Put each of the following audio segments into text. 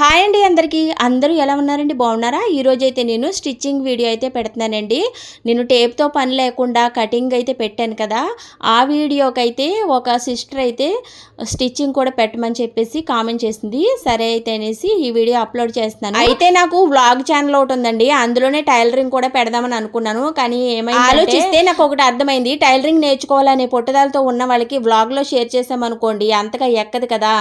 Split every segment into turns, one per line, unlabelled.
Hi అండి అందరికీ. అందరూ ఎలా ఉన్నారండి? బాగున్నారా? ఈరోజు అయితే నేను స్టిచ్చింగ్ వీడియో అయితే పెడుతున్నానండి. నేను టేప్తో పని లేకుండా కటింగ్ అయితే పెట్టాను కదా. ఆ వీడియోకి అయితే ఒక సిస్టర్ అయితే స్టిచ్చింగ్ కూడా పెట్టమని చెప్పేసి కామెంట్ చేసింది. సరే అయితే అనేసి ఈ వీడియో అప్లోడ్ చేస్తున్నాను. అయితే నాకు వ్లాగ్ ఛానల్ ఒకటి ఉందండి. అందులోనే టైలరింగ్ కూడా పెడదామని అనుకున్నాను. కానీ ఏమైనా ఆలోచిస్తే నాకు ఒకటి అర్థమైంది. టైలరింగ్ నేర్చుకోవాలనే పట్టుదలతో ఉన్న వాళ్ళకి వ్లాగ్లో షేర్ చేసామనుకోండి అంతగా ఎక్కదు కదా.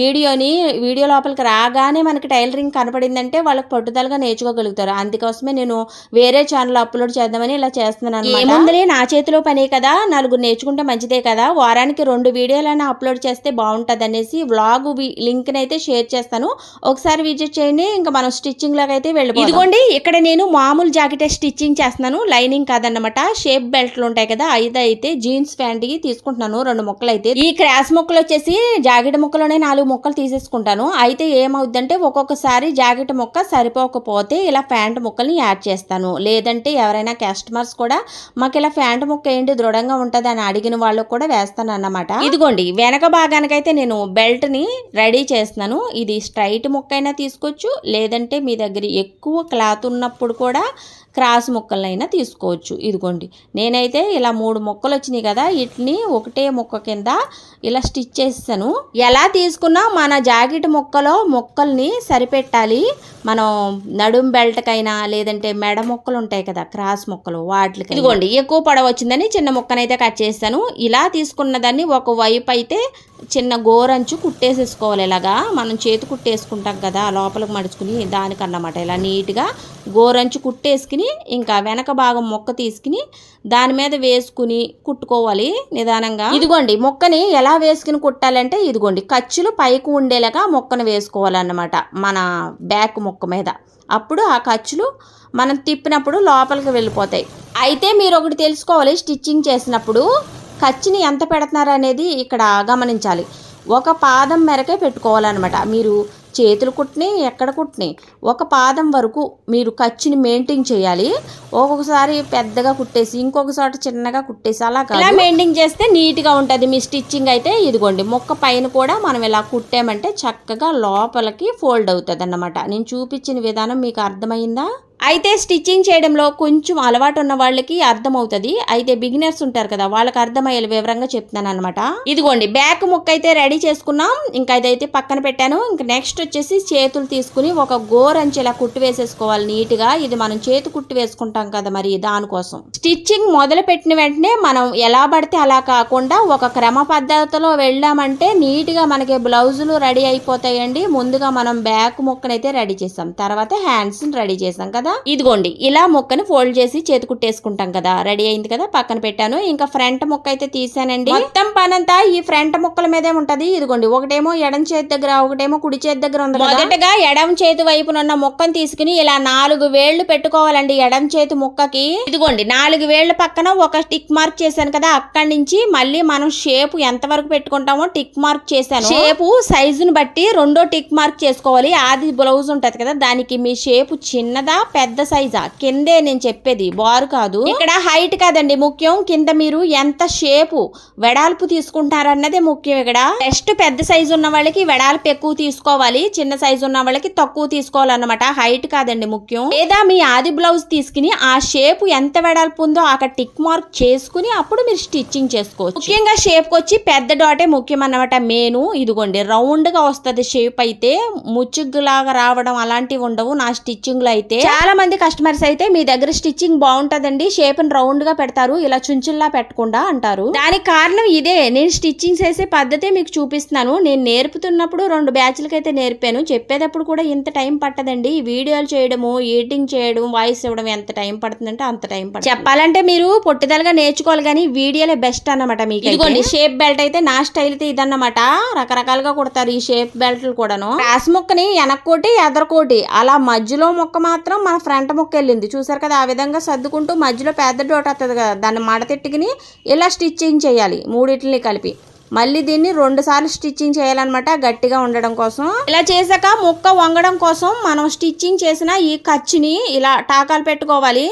వీడియోని వీడియో లోపలికి రాగానే మనకి టైలరింగ్ కనపడిందంటే వాళ్ళకి పట్టుదలగా నేర్చుకోగలుగుతారు. అందుకోసమే నేను వేరే ఛానల్ అప్లోడ్ చేద్దామని ఇలా చేస్తున్నాను ఏముందిలే నా చేతిలో పనే కదా నలుగురు నేర్చుకుంటే మంచిదే కదా. వారానికి రెండు వీడియోలైనా అప్లోడ్ చేస్తే బాగుంటుంది అనేసి వ్లాగ్ లింక్ అయితే షేర్ చేస్తాను. ఒకసారి విజిట్ చేయండి ఇంకా మనం స్టిచ్చింగ్ లాగా అయితే వెళ్ళి ఇదిగోండి ఇక్కడ నేను మామూలు జాకెట్ స్టిచ్చింగ్ చేస్తున్నాను. లైనింగ్ కాదన్నమాట. షేప్ బెల్ట్లు ఉంటాయి కదా అయితే అయితే జీన్స్ ప్యాంట్ తీసుకుంటున్నాను రెండు ముక్కలు అయితే ఈ క్రాస్ ముక్కలు వచ్చేసి జాకెట్ ముక్కలోనే నాలుగు ముక్కలు తీసేసుకుంటాను. అయితే లేదంటే ఒక్కొక్కసారి జాకెట్ ముక్క సరిపోకపోతే ఇలా ప్యాంట్ ముక్కల్ని యాడ్ చేస్తాను. లేదంటే ఎవరైనా కస్టమర్స్ కూడా మాకు ఇలా ప్యాంట్ ముక్క ఏంటి దృఢంగా ఉంటుంది అని అడిగిన వాళ్ళకు కూడా వేస్తాను అన్నమాట. ఇదిగోండి వెనక భాగానికైతే నేను బెల్ట్ని రెడీ చేస్తున్నాను. ఇది స్ట్రైట్ ముక్క అయినా తీసుకోవచ్చు లేదంటే మీ దగ్గర ఎక్కువ క్లాత్ ఉన్నప్పుడు కూడా క్రాస్ ముక్కలైనా తీసుకోవచ్చు. ఇదిగోండి నేనైతే ఇలా మూడు ముక్కలు వచ్చినాయి కదా వీటిని ఒకటే ముక్క కింద ఇలా స్టిచ్ చేస్తాను. ఎలా తీసుకున్నా మన జాకెట్ ముక్కలో ముక్కలు ముక్కల్ని సరిపెట్టాలి. మనం నడుం బెల్ట్కైనా లేదంటే మెడ ముక్కలు ఉంటాయి కదా క్రాస్ ముక్కలు వాటికి ఇదిగోండి ఎక్కువ పొడవు వచ్చిందని చిన్న ముక్కనైతే కట్ చేస్తాను. ఇలా తీసుకున్న దాన్ని ఒక వైపు అయితే చిన్న గోరంచు కుట్టేసేసుకోవాలి. ఇలాగా మనం చేతి కుట్టేసుకుంటాం కదా లోపలికి మడుచుకుని దానికన్నమాట. ఇలా నీట్గా గోరంచు కుట్టేసుకుని ఇంకా వెనక భాగం మొక్క తీసుకుని దాని మీద వేసుకుని కుట్టుకోవాలి నిదానంగా. ఇదిగోండి మొక్కని ఎలా వేసుకుని కుట్టాలంటే ఇదిగోండి ఖర్చులు పైకి ఉండేలాగా మొక్కను వేసుకోవాలన్నమాట మన బ్యాక్ మొక్క మీద. అప్పుడు ఆ ఖర్చులు మనం తిప్పినప్పుడు లోపలికి వెళ్ళిపోతాయి. అయితే మీరు ఒకటి తెలుసుకోవాలి స్టిచ్చింగ్ చేసినప్పుడు ఖర్చుని ఎంత పెడుతున్నారు అనేది ఇక్కడ గమనించాలి. ఒక పాదం మేరకే పెట్టుకోవాలన్నమాట. మీరు చేతులు కుట్టిని ఎక్కడ కుట్టిని? ఒక పాదం వరకు మీరు ఖర్చుని మెయింటైన్ చేయాలి. ఒక్కొక్కసారి పెద్దగా కుట్టేసి ఇంకొకసారి చిన్నగా కుట్టేసి అలా ఇలా మెయింటైన్ చేస్తే నీట్గా ఉంటుంది. మీ స్టిచ్చింగ్ అయితే ఇదిగోండి మొక్క పైన కూడా మనం ఇలా కుట్టామంటే చక్కగా లోపలికి ఫోల్డ్ అవుతుంది అన్నమాట నేను చూపించిన విధానం మీకు అర్థమైందా? అయితే స్టిచ్చింగ్ చేయడంలో కొంచెం అలవాటు ఉన్న వాళ్ళకి అర్థమవుతుంది. అయితే బిగినర్స్ ఉంటారు కదా వాళ్ళకి అర్థమయ్యే వివరంగా చెప్తున్నాను అనమాట ఇదిగోండి బ్యాక్ ముక్క అయితే రెడీ చేసుకున్నాం. ఇంకా ఇదైతే పక్కన పెట్టాను. ఇంకా నెక్స్ట్ వచ్చేసి చేతులు తీసుకుని ఒక గోర్ ఇలా కుట్టు వేసేసుకోవాలి నీట్గా. ఇది మనం చేతి కుట్టు వేసుకుంటాం కదా మరి దానికోసం. స్టిచ్చింగ్ మొదలు పెట్టిన వెంటనే మనం ఎలా పడితే అలా కాకుండా ఒక క్రమ పద్ధతిలో వెళ్ళామంటే నీట్గా మనకి బ్లౌజులు రెడీ అయిపోతాయండి. ముందుగా మనం బ్యాక్ ముక్కనైతే రెడీ చేసాం. తర్వాత హ్యాండ్స్ రెడీ చేసాం కదా. ఇదిగోండి ఇలా ముక్కని ఫోల్డ్ చేసి చేతి కుట్టేసుకుంటాం కదా. రెడీ అయింది కదా పక్కన పెట్టాను. ఇంకా ఫ్రంట్ ముక్క అయితే తీసానండి. మొత్తం పనంతా ఈ ఫ్రంట్ ముక్కల మీదే ఉంటది. ఇదిగోండి ఒకటేమో ఎడం చేతి దగ్గర ఒకటేమో కుడి చేతి దగ్గర ఉంది మొదటగా ఎడం చేతి వైపునున్న ముక్కను తీసుకుని ఇలా నాలుగు వేళ్ళు పెట్టుకోవాలండి ఎడం చేతి ముక్కకి. ఇదిగోండి నాలుగు వేళ్ళ పక్కన ఒక టిక్ మార్క్ చేశాను కదా అక్కడి నుంచి మళ్ళీ మనం షేప్ ఎంత వరకు పెట్టుకుంటామో టిక్ మార్క్ చేశాను. షేపు సైజుని బట్టి రెండో టిక్ మార్క్ చేసుకోవాలి. ఆది బ్లౌజ్ ఉంటది కదా దానికి మీ షేపు చిన్నదా పెద్ద సైజా? కిందే నేను చెప్పేది బారు కాదు. ఇక్కడ హైట్ కాదండి ముఖ్యం. కింద మీరు ఎంత షేపు వెడల్పు తీసుకుంటారన్నదే ముఖ్యం ఇక్కడ. నెక్స్ట్ పెద్ద సైజు ఉన్న వాళ్ళకి వెడల్పు ఎక్కువ తీసుకోవాలి. చిన్న సైజు ఉన్న వాళ్ళకి తక్కువ తీసుకోవాలన్నమాట. హైట్ కాదండి ముఖ్యం. లేదా మీ ఆది బ్లౌజ్ తీసుకుని ఆ షేప్ ఎంత వెడల్పు ఉందో అక్కడ టిక్ మార్క్ చేసుకుని అప్పుడు మీరు స్టిచ్చింగ్ చేసుకోవచ్చు. ముఖ్యంగా షేప్ వచ్చి పెద్ద డాటే ముఖ్యం అన్నమాట మేను ఇదిగోండి రౌండ్గా వస్తుంది షేప్ అయితే ముచ్చుగ్గులాగా రావడం అలాంటివి ఉండవు. నా స్టిచ్చింగ్లో అయితే. చాలా మంది కస్టమర్స్ అయితే మీ దగ్గర స్టిచ్చింగ్ బాగుంటదండి షేప్ రౌండ్గా పెడతారు ఇలా చుంచుల్లా పెట్టకుండా అంటారు. దానికి కారణం ఇదే నేను స్టిచ్చింగ్ చేసే పద్ధతే మీకు చూపిస్తున్నాను. నేను నేర్పుతున్నప్పుడు రెండు బ్యాచ్లకి అయితే నేర్పాను. చెప్పేటప్పుడు కూడా ఇంత టైం పట్టదండి. వీడియోలు చేయడము ఎడిటింగ్ చేయడం వాయిస్ ఇవ్వడం ఎంత టైం పడుతుందంటే అంత టైం పడుతుంది. చెప్పాలంటే మీరు పొట్టిదలుగా నేర్చుకోవాలి కానీ వీడియోలే బెస్ట్ అన్నమాట మీకు ఇదిగోండి షేప్ బెల్ట్ అయితే నా స్టైల్ అయితే ఇదన్నమాట. రకరకాలుగా కుడతారు ఈ షేప్ బెల్ట్లు కూడాను. క్రాస్ ముక్కని వెనక్కోటి ఎదరకోటి అలా మధ్యలో ముక్క మాత్రం ఫ్రంట్ ముక్క వెళ్ళింది చూసారు కదా ఆ విధంగా సర్దుకుంటూ మధ్యలో పెద్ద డోట్ వస్తుంది కదా దాన్ని మడతెట్టుకుని ఇలా స్టిచ్చింగ్ చేయాలి మూడిటిని కలిపి. మళ్ళీ దీన్ని రెండు సార్లు స్టిచ్చింగ్ చేయాలన్నమాట గట్టిగా ఉండడం కోసం. ఇలా చేశాక ముక్క వంగడం కోసం మనం స్టిచ్చింగ్ చేసిన ఈ ఖర్చుని ఇలా టాకాలు పెట్టుకోవాలి.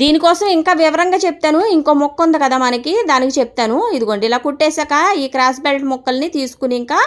దీనికోసం ఇంకా వివరంగా చెప్తాను. ఇంకో మొక్క ఉంది కదా మనకి దానికి చెప్తాను. ఇదిగోండి ఇలా కుట్టేశాక ఈ క్రాస్ బెల్ట్ ముక్కల్ని తీసుకుని ఇంకా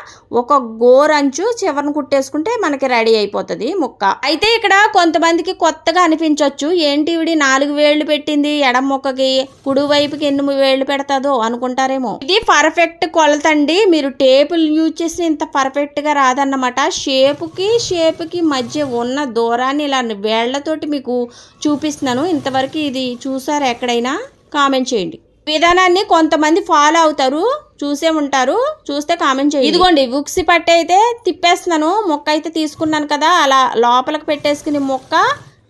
ఒక గోరంచు చివరిని కుట్టేసుకుంటే మనకి రెడీ అయిపోతుంది ముక్క. అయితే ఇక్కడ కొంతమందికి కొత్తగా అనిపించవచ్చు ఏంటి ఇవిడి నాలుగు వేళ్ళు పెట్టింది ఎడం మొక్కకి కుడి వైపుకి ఎన్ని వేళ్ళు పెడతాదో అనుకుంటారేమో. ఇది పర్ఫెక్ట్ కొలత అండి. మీరు టేపులు యూజ్ చేసి ఇంత పర్ఫెక్ట్గా రాదన్నమాట. షేపుకి షేపుకి మధ్య ఉన్న దూరాన్ని ఇలా వేళ్ళతోటి మీకు చూపిస్తున్నాను. ఇంతవరకు ఇది చూసారా ఎక్కడైనా? కామెంట్ చేయండి. విధానాన్ని కొంతమంది ఫాలో అవుతారు చూసే ఉంటారు చూస్తే కామెంట్ చేయండి. ఇదిగోండి ఉక్సి పట్టయితే తిప్పేస్తున్నాను మొక్క అయితే తీసుకున్నాను కదా అలా లోపలికి పెట్టేసుకుని మొక్క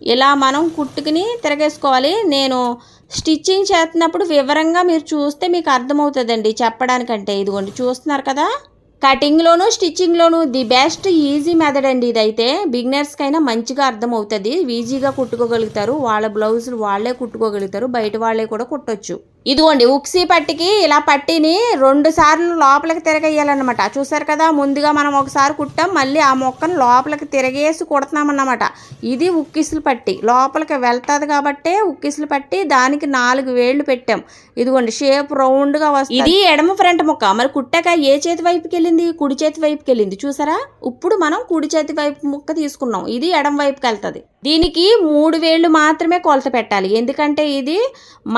ఇలా మనం కుట్టుకుని తిరగేసుకోవాలి. నేను స్టిచ్చింగ్ చేస్తున్నప్పుడు వివరంగా మీరు చూస్తే మీకు అర్థమవుతుందండి చెప్పడానికంటే. ఇదిగోండి చూస్తున్నారు కదా? కటింగ్లోను స్టిచ్చింగ్లోను ది బెస్ట్ ఈజీ మెథడ్ అండి ఇదైతే. బిగినర్స్కైనా మంచిగా అర్థమవుతుంది. ఈజీగా కుట్టుకోగలుగుతారు. వాళ్ళ బ్లౌజులు వాళ్ళే కుట్టుకోగలుగుతారు. బయట వాళ్ళే కూడా కుట్టొచ్చు. ఇదిగోండి ఉక్సీ పట్టికి ఇలా పట్టిని రెండు సార్లు లోపలికి తిరగేయాలన్నమాట. చూసారు కదా ముందుగా మనం ఒకసారి కుట్టాం మళ్ళీ ఆ మొక్కను లోపలికి తిరగేసి కుడుతున్నామన్నమాట. ఇది ఉక్కిసులు పట్టి లోపలికి వెళ్తుంది కాబట్టే ఉక్కిసులు పట్టి దానికి నాలుగు వేళ్ళు పెట్టాం. ఇదిగోండి షేప్ రౌండ్గా వస్తుంది. ఇది ఎడమ ఫ్రంట్ మొక్క. మరి కుట్టాక ఏ చేతి వైపుకి వెళ్ళింది కుడి చేతి వైపుకి వెళ్ళింది చూసారా? ఇప్పుడు మనం కుడి చేతి వైపు ముక్క తీసుకున్నాం. ఇది ఎడమ వైపుకి వెళ్తుంది దీనికి మూడు వేళ్ళు మాత్రమే కొలత పెట్టాలి. ఎందుకంటే ఇది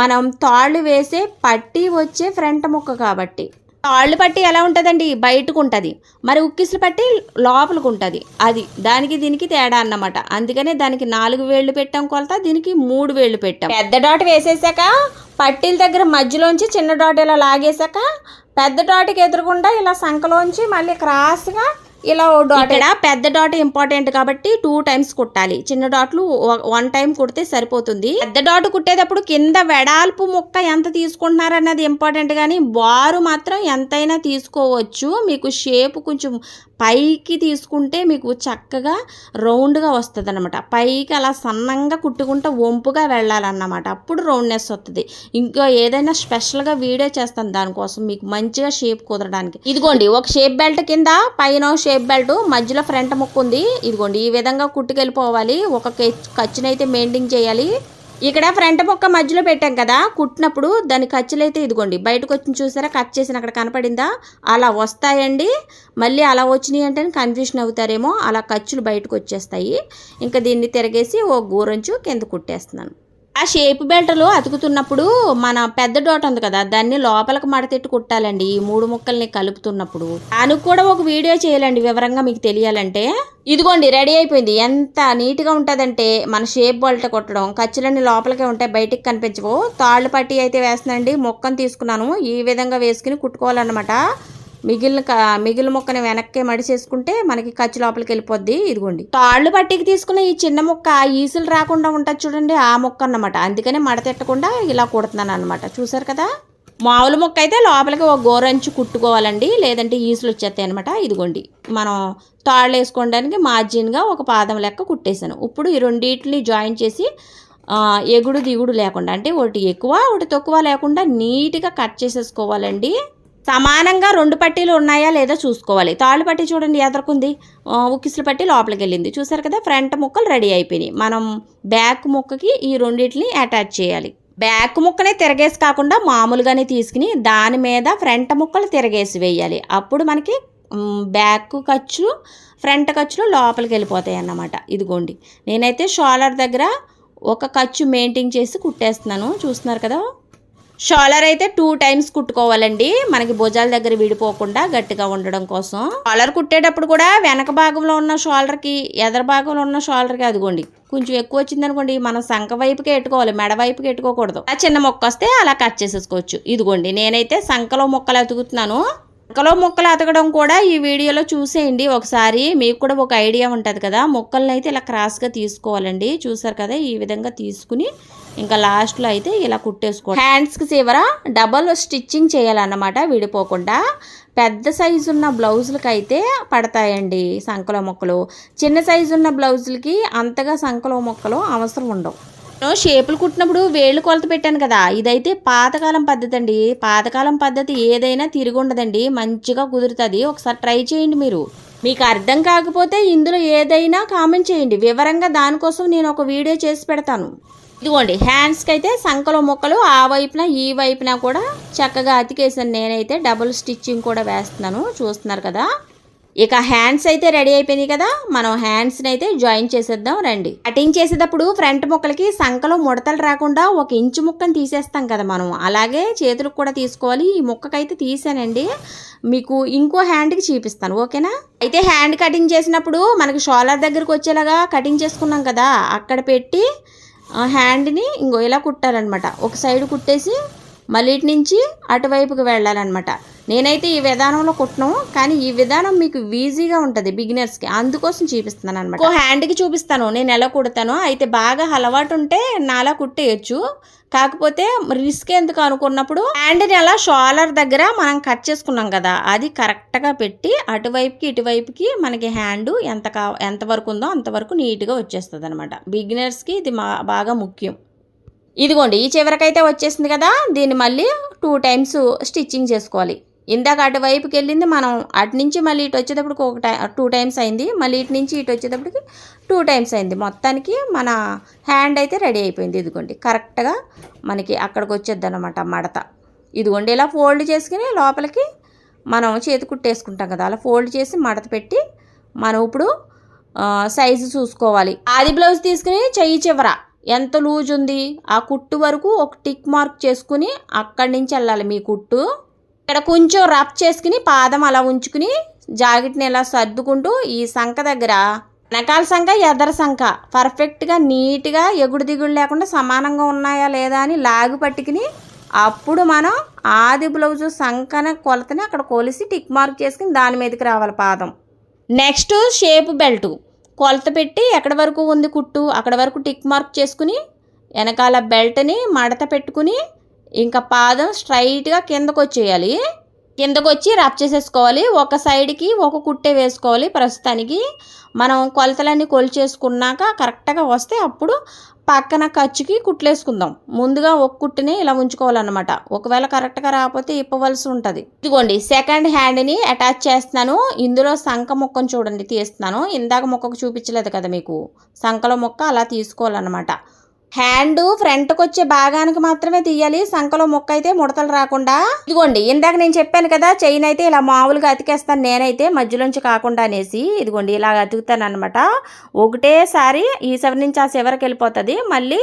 మనం తాళ్ళు వేసే పట్టి వచ్చే ఫ్రంట్ ముక్క కాబట్టి. తాళ్ళు పట్టి ఎలా ఉంటుందండి? బయటకు ఉంటుంది. మరి ఉక్కిసులు పట్టి లోపలికి ఉంటుంది. అది దానికి దీనికి తేడా అన్నమాట. అందుకనే దానికి నాలుగు వేళ్ళు పెట్టాం కొలత దీనికి మూడు వేళ్ళు పెట్టాం. పెద్ద డాట్ వేసేసాక పట్టీల దగ్గర మధ్యలోంచి చిన్న డాట్ ఇలా లాగేశాక పెద్ద డాట్కి ఎదురుకుండా ఇలా సంఖలోంచి మళ్ళీ క్రాస్గా ఇలా డాట్ ఇక్కడ పెద్ద డాట్ ఇంపార్టెంట్ కాబట్టి టూ టైమ్స్ కుట్టాలి. చిన్న డాట్లు వన్ టైం కుడితే సరిపోతుంది. పెద్ద డాట్ కుట్టేటప్పుడు కింద వెడాల్పు ముక్క ఎంత తీసుకుంటున్నారన్నది ఇంపార్టెంట్ కానీ బారు మాత్రం ఎంతైనా తీసుకోవచ్చు. మీకు షేప్ కొంచెం పైకి తీసుకుంటే మీకు చక్కగా రౌండ్గా వస్తుంది అనమాట పైకి అలా సన్నంగా కుట్టుకుంటే వంపుగా వెళ్ళాలన్నమాట. అప్పుడు రౌండ్నెస్ వస్తుంది ఇంకా ఏదైనా స్పెషల్గా వీడియో చేస్తాను దానికోసం. మీకు మంచిగా షేప్ కుదరడానికి. ఇదిగోండి ఒక షేప్ బెల్ట్ కింద పైన షేప్ బెల్ట్ మధ్యలో ఫ్రంట్ ముక్కు ఉంది. ఇదిగోండి ఈ విధంగా కుట్టుకెళ్ళిపోవాలి. ఒక ఖర్చునైతే మెయింటైన్ చేయాలి. ఇక్కడ ఫ్రంట్ ముక్క మధ్యలో పెట్టాం కదా కుట్టినప్పుడు దాని ఖర్చులైతే ఇదిగోండి బయటకు వచ్చి చూసారా? కట్ చేసిన అక్కడ కనపడిందా? అలా వస్తాయండి. మళ్ళీ అలా వచ్చినాయి అంటే కన్ఫ్యూషన్ అవుతారేమో. అలా ఖర్చులు బయటకు వచ్చేస్తాయి. ఇంకా దీన్ని తిరగేసి ఓ గూరంచు కింద కుట్టేస్తున్నాను. ఆ షేప్ బెల్టలు అతుకుతున్నప్పుడు మన పెద్ద డోట్ ఉంది కదా దాన్ని లోపలికి మడతెట్టు కుట్టాలండి. ఈ మూడు ముక్కల్ని కలుపుతున్నప్పుడు. దానికి కూడా ఒక వీడియో చేయాలండి వివరంగా మీకు తెలియాలంటే. ఇదిగోండి రెడీ అయిపోయింది. ఎంత నీట్గా ఉంటుందంటే మన షేప్ బెల్ట్ కుట్టడం ఖర్చులన్నీ లోపలికే ఉంటాయి బయటికి కనిపించవు. తాళ్ళు పట్టి అయితే వేస్తుందండి మొక్కను తీసుకున్నాను. ఈ విధంగా వేసుకుని కుట్టుకోవాలన్నమాట. మిగిలిన మిగిలిన ముక్కని వెనక్కి మడిచేసుకుంటే మనకి ఖర్చు లోపలికి వెళ్ళిపోద్ది ఇదిగోండి. తాళ్ళు పట్టికి తీసుకున్న ఈ చిన్న ముక్క ఈసులు రాకుండా ఉంటుంది చూడండి ఆ ముక్క అన్నమాట. అందుకనే మడతెట్టకుండా ఇలా కుడుతున్నాను అనమాట చూసారు కదా? మామూలు ముక్క అయితే లోపలికి ఒక గోరంచు కుట్టుకోవాలండి లేదంటే ఈసులు వచ్చేస్తాయి అనమాట ఇదిగోండి. మనం తాళ్ళు వేసుకోవడానికి మార్జిన్గా ఒక పాదం లెక్క కుట్టేశాను. ఇప్పుడు ఈ రెండింటిని జాయిన్ చేసి ఎగుడు దిగుడు లేకుండా అంటే ఒకటి ఎక్కువ ఒకటి తక్కువ లేకుండా నీట్గా కట్ చేసేసుకోవాలండి. సమానంగా రెండు పట్టీలు ఉన్నాయా లేదా చూసుకోవాలి. తాళ్ళు పట్టి చూడండి ఎదరకుంది. ఉక్కిసులు పట్టి లోపలికి వెళ్ళింది చూసారు కదా ఫ్రంట్ ముక్కలు రెడీ అయిపోయినాయి. మనం బ్యాక్ ముక్కకి ఈ రెండింటిని అటాచ్ చేయాలి. బ్యాక్ ముక్కనే తిరగేసి కాకుండా మామూలుగానే తీసుకుని దాని మీద ఫ్రంట్ ముక్కలు తిరగేసి వేయాలి. అప్పుడు మనకి బ్యాక్ ఖర్చులు ఫ్రంట్ ఖర్చులు లోపలికి వెళ్ళిపోతాయి అన్నమాట ఇదిగోండి. నేనైతే షోలర్ దగ్గర ఒక ఖర్చు మెయింటైన్ చేసి కుట్టేస్తున్నాను. చూస్తున్నారు కదా? షాలర్ అయితే టూ టైమ్స్ కుట్టుకోవాలండి. మనకి భుజాల దగ్గర విడిపోకుండా గట్టిగా ఉండడం కోసం. షాలర్ కుట్టేటప్పుడు కూడా వెనక భాగంలో ఉన్న షోల్డర్కి ఎదర భాగంలో ఉన్న షోల్డర్కి అదిగోండి. కొంచెం ఎక్కువ వచ్చింది అనుకోండి మనం సంఖ వైపుకే ఎట్టుకోవాలి మెడ వైపుకి ఎట్టుకోకూడదు. ఆ చిన్న మొక్క వస్తే అలా కట్ చేసేసుకోవచ్చు. ఇదిగోండి నేనైతే సంఖలో మొక్కలు అతుకుతున్నాను. మొక్కలో మొక్కలు అతకడం కూడా ఈ వీడియోలో చూసేయండి. ఒకసారి మీకు కూడా ఒక ఐడియా ఉంటుంది కదా. మొక్కల్ని అయితే ఇలా క్రాస్గా తీసుకోవాలండి. చూసారు కదా ఈ విధంగా తీసుకుని ఇంకా లాస్ట్లో అయితే ఇలా కుట్టేసుకో హ్యాండ్స్కి చివర డబల్ స్టిచ్చింగ్ చేయాలన్నమాట విడిపోకుండా. పెద్ద సైజు ఉన్న బ్లౌజులకి అయితే పడతాయండి సంకలో మొక్కలు. చిన్న సైజు ఉన్న బ్లౌజులకి అంతగా సంకలో మొక్కలు అవసరం ఉండవు. నేను షేపులు కుట్టినప్పుడు వేళ్ళు కొలత పెట్టాను కదా. ఇదైతే పాతకాలం పద్ధతి అండి. పాతకాలం పద్ధతి ఏదైనా తిరిగి ఉండదండి. మంచిగా కుదురుతుంది. ఒకసారి ట్రై చేయండి మీరు. మీకు అర్థం కాకపోతే ఇందులో ఏదైనా కామెంట్ చేయండి. వివరంగా దానికోసం నేను ఒక వీడియో చేసి పెడతాను. ఇదిగోండి హ్యాండ్స్కి అయితే సంకలో ముక్కలు ఆ వైపున ఈ వైపున కూడా చక్కగా అతికేసాను. నేనైతే డబుల్ స్టిచ్చింగ్ కూడా వేస్తున్నాను. చూస్తున్నారు కదా. ఇక హ్యాండ్స్ అయితే రెడీ అయిపోయినాయి కదా మనం హ్యాండ్స్ని అయితే జాయిన్ చేసేద్దాం రండి. కటింగ్ చేసేటప్పుడు ఫ్రంట్ ముక్కలకి సంఖలో ముడతలు రాకుండా ఒక ఇంచు ముక్కను తీసేస్తాం కదా మనం. అలాగే చేతులకు కూడా తీసుకోవాలి. ఈ ముక్కకైతే తీసానండి. మీకు ఇంకో హ్యాండ్కి చూపిస్తాను ఓకేనా? అయితే హ్యాండ్ కటింగ్ చేసినప్పుడు మనకి షోలర్ దగ్గరకు వచ్చేలాగా కటింగ్ చేసుకున్నాం కదా అక్కడ పెట్టి ఆ హ్యాండ్ని ఇంకో ఇలా కుట్టాలన్నమాట. ఒక సైడ్ కుట్టేసి మళ్ళీ ఇటు నుంచి అటువైపుకి వెళ్ళాలన్నమాట. నేనైతే ఈ విధానంలో కుట్టను కానీ ఈ విధానం మీకు ఈజీగా ఉంటుంది బిగినర్స్కి. అందుకోసం చూపిస్తున్నాను అనమాట ఇంకో హ్యాండ్కి చూపిస్తాను నేను ఎలా కుడతానో. అయితే బాగా అలవాటు ఉంటే నాలా కుట్టేయచ్చు. కాకపోతే రిస్క్ ఎందుకు అనుకున్నప్పుడు హ్యాండ్ని అలా షోలర్ దగ్గర మనం కట్ చేసుకున్నాం కదా అది కరెక్ట్గా పెట్టి అటువైపుకి ఇటువైపుకి మనకి హ్యాండ్ ఎంత కా ఎంతవరకు ఉందో అంతవరకు నీట్గా వచ్చేస్తుంది అనమాట బిగినర్స్కి ఇది మా బాగా ముఖ్యం. ఇదిగోండి ఈ చివరకైతే వచ్చేసింది కదా దీన్ని మళ్ళీ టూ టైమ్స్ స్టిచ్చింగ్ చేసుకోవాలి. ఇందాక అటువైపుకి వెళ్ళింది మనం అటు నుంచి మళ్ళీ ఇటు వచ్చేటప్పటికి ఒక టై టూ టైమ్స్ అయింది మళ్ళీ ఇటు నుంచి ఇటు వచ్చేటప్పటికి టూ టైమ్స్ అయింది. మొత్తానికి మన హ్యాండ్ అయితే రెడీ అయిపోయింది ఇదిగోండి. కరెక్ట్గా మనకి అక్కడికి వచ్చేద్ది అనమాట మడత. ఇదిగోండి ఇలా ఫోల్డ్ చేసుకుని లోపలికి మనం చేతి కుట్టేసుకుంటాం కదా అలా ఫోల్డ్ చేసి మడత పెట్టి మనం ఇప్పుడు సైజు చూసుకోవాలి. ఆది బ్లౌజ్ తీసుకుని చెయ్యి చివర. ఎంత లూజ్ ఉంది ఆ కుట్టు వరకు ఒక టిక్ మార్క్ చేసుకుని అక్కడి నుంచి వెళ్ళాలి మీ కుట్టు. ఇక్కడ కొంచెం రఫ్ చేసుకుని పాదం అలా ఉంచుకుని జాకెట్ని ఇలా సర్దుకుంటూ ఈ సంఖ దగ్గర. వెనకాల సంఖ ఎదర సంఖ. పర్ఫెక్ట్గా నీట్గా ఎగుడు దిగుడు లేకుండా సమానంగా ఉన్నాయా లేదా అని లాగు పట్టుకుని అప్పుడు మనం ఆది బ్లౌజు సంఖన కొలతని అక్కడ కొలిసి టిక్ మార్క్ చేసుకుని దాని మీదకి రావాలి పాదం. Next shape belt. కొలత పెట్టి ఎక్కడి వరకు ఉంది కుట్టు అక్కడ వరకు టిక్ మార్క్ చేసుకుని వెనకాల బెల్ట్ని మడత పెట్టుకుని ఇంకా పాదం స్ట్రైట్గా కిందకు వచ్చేయాలి. కిందకు వచ్చి రబ్ చేసేసుకోవాలి. ఒక సైడ్కి ఒక కుట్టే వేసుకోవాలి ప్రస్తుతానికి. మనం కొలతలన్నీ కొలిచేసుకున్నాక కరెక్ట్గా వస్తే అప్పుడు పక్కన ఖర్చుకి కుట్లేసుకుందాం. ముందుగా ఒక కుట్టుని ఇలా ఉంచుకోవాలన్నమాట. ఒకవేళ కరెక్ట్గా రాకపోతే ఇప్పవలసి ఉంటుంది. ఇదిగోండి సెకండ్ హ్యాండ్ని అటాచ్ చేస్తున్నాను. ఇందులో సంఖ మొక్కను చూడండి తీస్తున్నాను. ఇందాక ముక్కకు చూపించలేదు కదా మీకు? సంకలో ముక్క అలా తీసుకోవాలన్నమాట. హ్యాండ్ ఫ్రంట్కి వచ్చే భాగానికి మాత్రమే తీయాలి. సంకలో ముక్క అయితే ముడతలు రాకుండా. ఇదిగోండి ఇందాక నేను చెప్పాను కదా చైన్ అయితే ఇలా మామూలుగా అతికేస్తాను నేనైతే మధ్యలోంచి కాకుండా అనేసి. ఇదిగోండి ఇలా అతుకుతాను అనమాట ఒకటేసారి ఈ చివరి నుంచి ఆ చివరికి వెళ్ళిపోతుంది. మళ్ళీ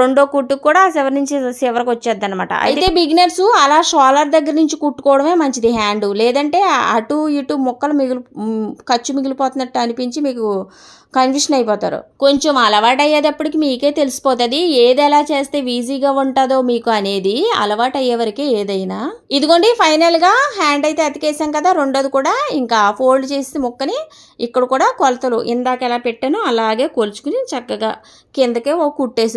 రెండో కుట్టుకు కూడా చివరి నుంచి చివరికి వచ్చేది అనమాట అయితే బిగినర్స్ అలా షోలర్ దగ్గర నుంచి కుట్టుకోవడమే మంచిది హ్యాండ్. లేదంటే అటు ఇటు ముక్కలు మిగిలి ఖర్చు మిగిలిపోతున్నట్టు అనిపించి మీకు కన్ఫ్యూషన్ అయిపోతారు. కొంచెం అలవాటు అయ్యేటప్పటికి మీకే తెలిసిపోతుంది. ఏది ఎలా చేస్తే ఈజీగా ఉంటుందో మీకు అనేది అలవాటు అయ్యే వరకే ఏదైనా. ఇదిగోండి ఫైనల్గా హ్యాండ్ అయితే అతికేసాం కదా రెండోది కూడా ఇంకా ఫోల్డ్ చేసి ముక్కని ఇక్కడ కూడా కొలతలు. ఇందాక ఎలా పెట్టానో అలాగే కొలుచుకుని చక్కగా కిందకే ఓ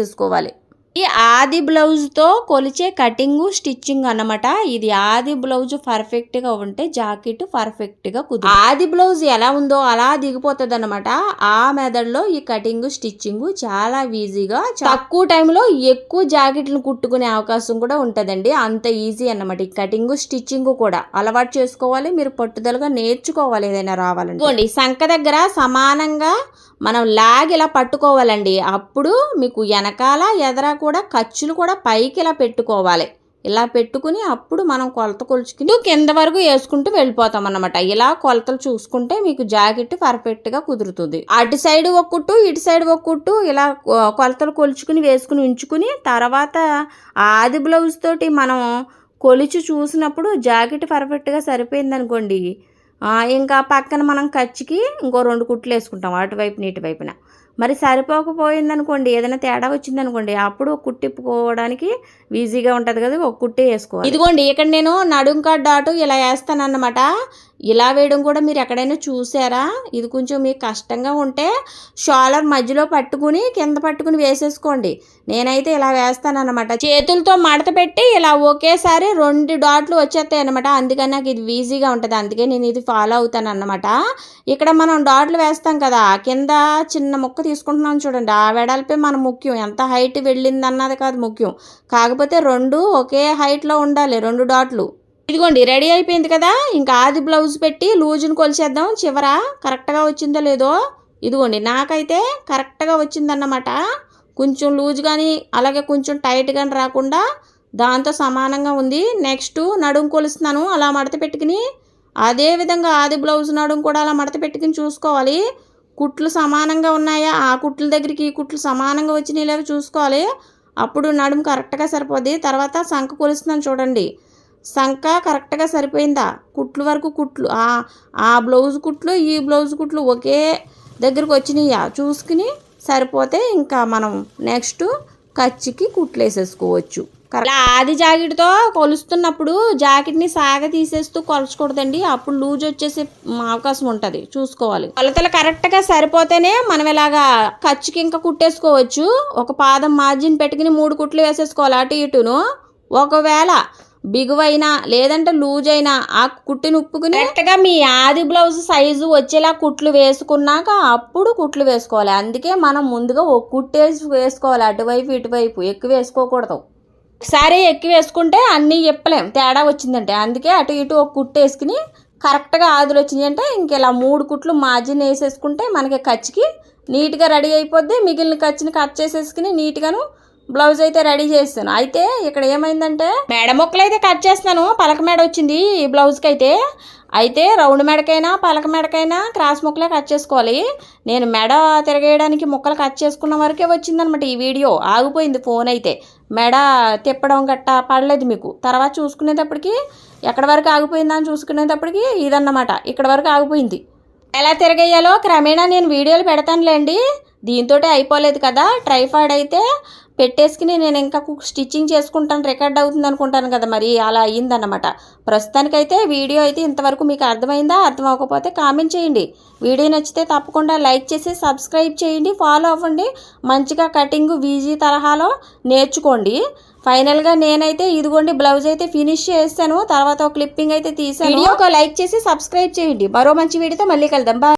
చేసుకోవాలి. ఈ ఆది బ్లౌజ్తో కొలిచే కటింగ్ స్టిచ్చింగ్ అన్నమాట. ఇది ఆది బ్లౌజ్ పర్ఫెక్ట్గా ఉంటే జాకెట్ పర్ఫెక్ట్గా కుదు ఆది బ్లౌజ్ ఎలా ఉందో అలా దిగిపోతుంది అనమాట ఆ మెథడ్లో ఈ కటింగ్ స్టిచ్చింగ్ చాలా ఈజీగా తక్కువ టైంలో ఎక్కువ జాకెట్లు కుట్టుకునే అవకాశం కూడా ఉంటుందండి. అంత ఈజీ అన్నమాట. ఈ కటింగ్ స్టిచ్చింగ్ కూడా అలవాటు చేసుకోవాలి. మీరు పట్టుదలగా నేర్చుకోవాలి ఏదైనా రావాలండి సంఖ దగ్గర సమానంగా మనం లాగ్ ఇలా పట్టుకోవాలండి. అప్పుడు మీకు వెనకాల ఎదరా కూడా ఖర్చులు కూడా పైకి ఇలా పెట్టుకోవాలి? ఇలా పెట్టుకుని అప్పుడు మనం కొలత కొలుచుకుని కింద వరకు వేసుకుంటూ వెళ్ళిపోతాం అన్నమాట ఇలా కొలతలు చూసుకుంటే మీకు జాకెట్ పర్ఫెక్ట్గా కుదురుతుంది. అటు సైడ్ ఒక కుట్టు ఇటు సైడ్ ఒక కుట్టు ఇలా కొలతలు కొలుచుకుని వేసుకుని ఉంచుకుని తర్వాత ఆది బ్లౌజ్ తోటి మనం కొలిచి చూసినప్పుడు జాకెట్ పర్ఫెక్ట్గా సరిపోయింది అనుకోండి ఇంకా పక్కన మనం ఖర్చుకి ఇంకో రెండు కుట్లు వేసుకుంటాం అటువైపున ఇటువైపున. మరి సరిపోకపోయిందనుకోండి ఏదైనా తేడా వచ్చింది అనుకోండి అప్పుడు ఒక ఈజీగా ఉంటుంది కదా ఒక కుట్టే వేసుకోవాలి. ఇదిగోండి ఇక్కడ నేను నడుంకా డాటు ఇలా వేస్తాను అన్నమాట ఇలా వేయడం కూడా మీరు ఎక్కడైనా చూసారా? ఇది కొంచెం మీకు కష్టంగా ఉంటే షోలర్ మధ్యలో పట్టుకుని కింద పట్టుకుని వేసేసుకోండి. నేనైతే ఇలా వేస్తాను చేతులతో మడత పెట్టి ఇలా ఒకేసారి రెండు డాట్లు వచ్చేస్తాయి అనమాట అందుకని నాకు ఇది ఈజీగా ఉంటుంది. అందుకే నేను ఇది ఫాలో అవుతాను అన్నమాట ఇక్కడ మనం డాట్లు వేస్తాం కదా కింద చిన్న ముక్క తీసుకుంటున్నాం చూడండి. ఆ వెడల్పే మన ముఖ్యం. ఎంత హైట్ వెళ్ళిందన్నది కాదు ముఖ్యం. కాకపోతే రెండు ఒకే హైట్లో ఉండాలి రెండు డాట్లు. ఇదిగోండి రెడీ అయిపోయింది కదా? ఇంకా ఆది బ్లౌజ్ పెట్టి లూజును కొలిచేద్దాం. చివర కరెక్ట్గా వచ్చిందో లేదో ఇదిగోండి నాకైతే కరెక్ట్గా వచ్చిందన్నమాట. కొంచెం లూజ్ కానీ అలాగే కొంచెం టైట్ కానీ రాకుండా దాంతో సమానంగా ఉంది. నెక్స్ట్ నడుము కొలుస్తున్నాను అలా మడత పెట్టుకుని. అదే విధంగా ఆది బ్లౌజ్ నడుము కూడా అలా మడత పెట్టుకుని చూసుకోవాలి. కుట్లు సమానంగా ఉన్నాయా? ఆ కుట్ల దగ్గరికి ఈ కుట్లు సమానంగా వచ్చినాయి లేవో చూసుకోవాలి. అప్పుడు నడుము కరెక్ట్గా సరిపోద్ది. తర్వాత సంఖ కొలుస్తున్నాను చూడండి. సంఖ కరెక్ట్గా సరిపోయిందా? కుట్లు వరకు కుట్లు. ఆ- బ్లౌజ్ కుట్లు ఈ బ్లౌజ్ కుట్లు ఒకే దగ్గరకు వచ్చినాయా? చూసుకుని సరిపోతే ఇంకా మనం నెక్స్ట్ కచ్చికి కుట్లు వేసేసుకోవచ్చు. అలా ఆది జాకెట్తో కొలుస్తున్నప్పుడు జాకెట్ని సాగ తీసేస్తూ కొలచకూడదండి. అప్పుడు లూజ్ వచ్చేసే అవకాశం ఉంటుంది. చూసుకోవాలి. కొలతలు కరెక్ట్గా సరిపోతేనే మనం ఇలాగా ఖర్చుకి ఇంకా కుట్టేసుకోవచ్చు. ఒక పాదం మార్జిన్ పెట్టుకుని మూడు కుట్లు వేసేసుకోవాలి అటు ఇటును. ఒకవేళ బిగువైనా లేదంటే లూజ్ అయినా ఆ కుట్టిని ఉప్పుకుని కరెక్ట్గా మీ ఆది బ్లౌజ్ సైజు వచ్చేలా కుట్లు వేసుకున్నాక అప్పుడు కుట్లు వేసుకోవాలి. అందుకే మనం ముందుగా ఓ కుట్టు వేసి వేసుకోవాలి. అటువైపు ఇటువైపు ఎక్కువ వేసుకోకూడదు. ఒకసారి ఎక్కువ వేసుకుంటే అన్నీ చెప్పలేం. తేడా వచ్చిందంటే అందుకే అటు ఇటు ఒక కుట్టు వేసుకుని కరెక్ట్గా ఆదులు వచ్చినాయి అంటే ఇంక ఇలా మూడు కుట్లు మార్జిన్ వేసేసుకుంటే మనకి ఖర్చుకి నీట్గా రెడీ అయిపోద్ది. మిగిలిన ఖర్చుని కట్ చేసేసుకుని నీట్గాను బ్లౌజ్ అయితే రెడీ చేస్తాను. అయితే ఇక్కడ ఏమైందంటే మెడ ముక్కలు అయితే కట్ చేస్తున్నాను. పలక మెడ వచ్చింది ఈ బ్లౌజ్కి అయితే. అయితే రౌండ్ మెడకైనా పలక మెడకైనా క్రాస్ ముక్కలే కట్ చేసుకోవాలి. నేను మెడ తిరగేయడానికి ముక్కలు కట్ చేసుకున్న వరకే వచ్చిందనమాట ఈ వీడియో. ఆగిపోయింది ఫోన్ అయితే. మెడ తిప్పడం గట్టా పడలేదు మీకు. తర్వాత చూసుకునేటప్పటికి ఎక్కడి వరకు ఆగిపోయిందని చూసుకునేటప్పటికి ఇదన్నమాట. ఇక్కడ వరకు ఆగిపోయింది. ఎలా తిరగేయాలో క్రమేణా నేను వీడియోలు పెడతానులేండి. దీంతో అయిపోలేదు కదా. ట్రైఫాయిడ్ అయితే పెట్టేసుకుని నేను ఇంకా స్టిచ్చింగ్ చేసుకుంటాను రికార్డ్ అవుతుంది అనుకుంటాను కదా మరి అలా అయ్యిందన్నమాట. ప్రస్తుతానికైతే వీడియో అయితే ఇంతవరకు మీకు అర్థమైందా అర్థం అవ్వకపోతే కామెంట్ చేయండి. వీడియో నచ్చితే తప్పకుండా లైక్ చేసి సబ్స్క్రైబ్ చేయండి ఫాలో అవ్వండి. మంచిగా కటింగ్ వీజీ తరహాలో నేర్చుకోండి. ఫైనల్గా నేనైతే ఇదిగోండి బ్లౌజ్ అయితే ఫినిష్ చేస్తాను తర్వాత ఒక క్లిప్పింగ్ అయితే తీసాను వీడియో ఒక లైక్ చేసి సబ్స్క్రైబ్ చేయండి. మరో మంచి వీడియోతో మళ్ళీ కలుద్దాం. బాయ్.